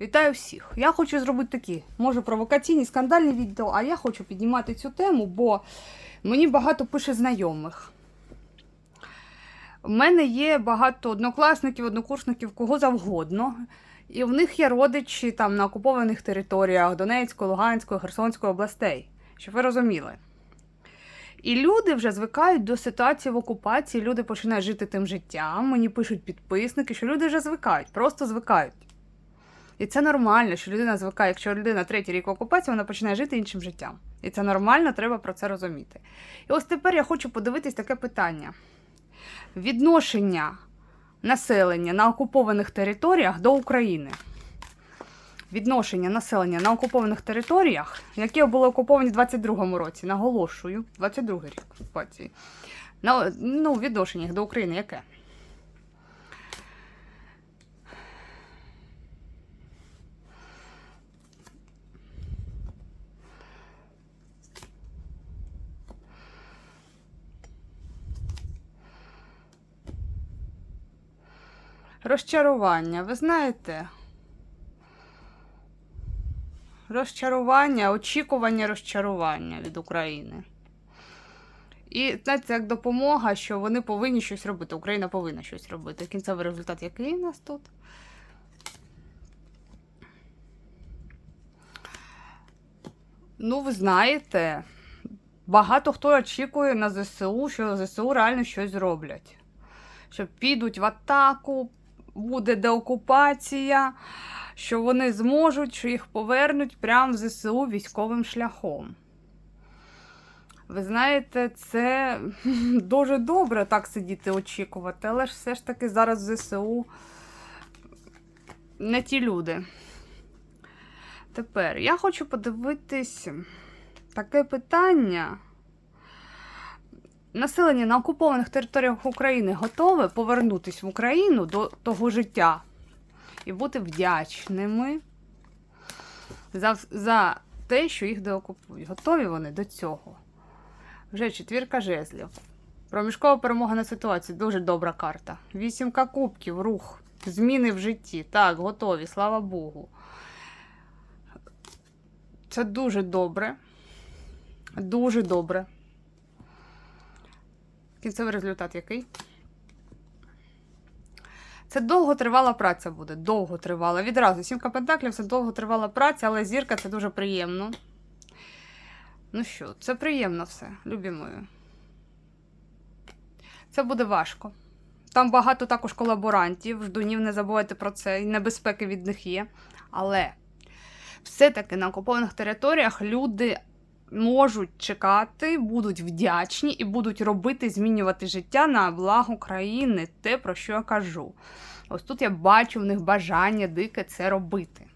Вітаю всіх! Я хочу зробити такі, може, провокаційні скандальні відео, а я хочу піднімати цю тему, бо мені багато пише знайомих. У мене є багато однокласників, однокурсників, кого завгодно. І в них є родичі там на окупованих територіях Донецької, Луганської, Херсонської областей, щоб ви розуміли. І люди вже звикають до ситуації в окупації, люди починають жити тим життям. Мені пишуть підписники, що люди вже звикають, просто звикають. І це нормально, що людина звикає. Якщо людина третій рік окупації, вона починає жити іншим життям. І це нормально, треба про це розуміти. І ось тепер я хочу подивитись таке питання: відношення населення на окупованих територіях до України. Відношення населення на окупованих територіях, які були окуповані в 22-му році, наголошую, 22-й рік окупації. На, ну, відношення до України яке? Розчарування, ви знаєте? Розчарування, очікування розчарування від України. І знаєте, як допомога, що вони повинні щось робити. Україна повинна щось робити. Кінцевий результат який у нас тут? Ну, ви знаєте, багато хто очікує на ЗСУ, що ЗСУ реально щось зроблять. Що підуть в атаку, буде деокупація, що вони зможуть, що їх повернуть прямо в ЗСУ військовим шляхом. Ви знаєте, це дуже добре так сидіти очікувати, але ж все ж таки зараз в ЗСУ не ті люди. Тепер я хочу подивитись таке питання. Населення на окупованих територіях України готове повернутися в Україну до того життя і бути вдячними за, за те, що їх деокупують. Готові вони до цього. Вже четвірка жезлів. Проміжкова перемога на ситуацію. Дуже добра карта. Вісімка кубків, рух, зміни в житті. Так, готові, слава Богу. Це дуже добре. Дуже добре. Кінцевий результат який? Це довготривала праця буде. Довготривала. Відразу сімка пентаклів це довготривала праця, але зірка це дуже приємно. Ну що, це приємно все, любі мої. Це буде важко. Там багато також колаборантів, ждунів, не забувайте про це, і небезпеки від них є. Але все-таки на окупованих територіях люди можуть чекати, будуть вдячні і будуть робити, змінювати життя на благо країни, те, про що я кажу. Ось тут я бачу в них бажання дике це робити.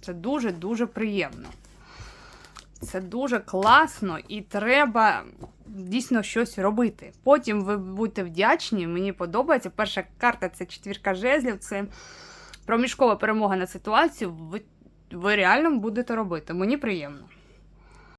Це дуже-дуже приємно. Це дуже класно і треба дійсно щось робити. Потім ви будете вдячні, мені подобається. Перша карта це четвірка жезлів, це проміжкова перемога на ситуацію. Ви, ви реально будете робити. Мені приємно.